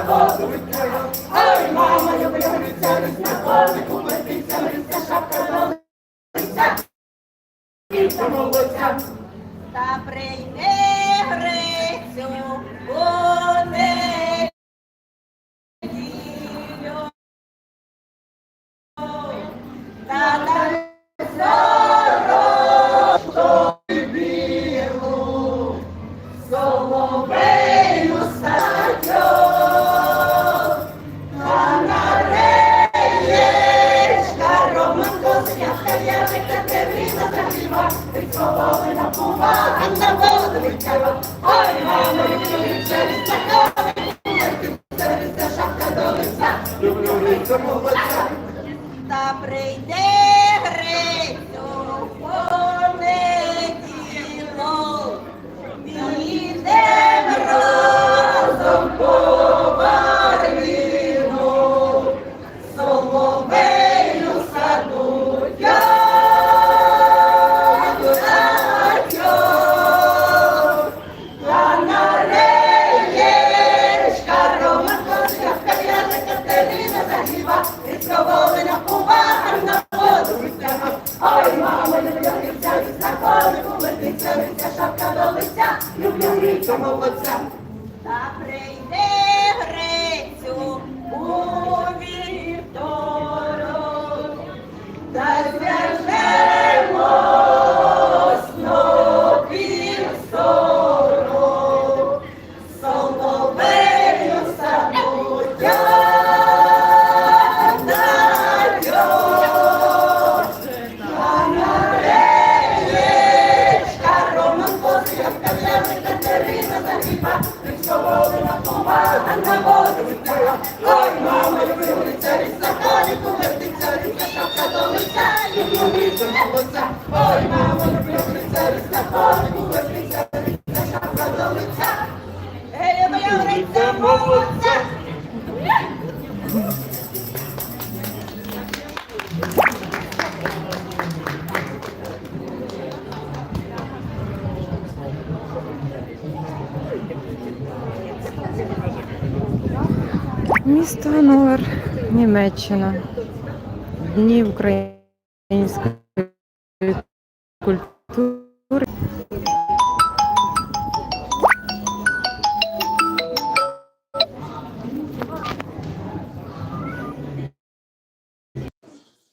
Ой, мама, люблю гриця, на конику летиться, гриця, шапка лиця. І помолиться. Та прийде Грицю у неділю. Та на Соловею загріва, Відсоловина Шапка до лиця, люблю гриця молодця. Та прийде грецю у вівторок. Та Катерина загріба, Відсковолена помада на воду відкрила. Ой, мама, люблю лиця, від законіку вертиться, від шапка до лиця, молодця. Ой, мама, люблю лиця, від законіку вертиться, від шапка до лиця. Ей, люблю Гриця молодця. Місто Ганновер, Німеччина. Дні української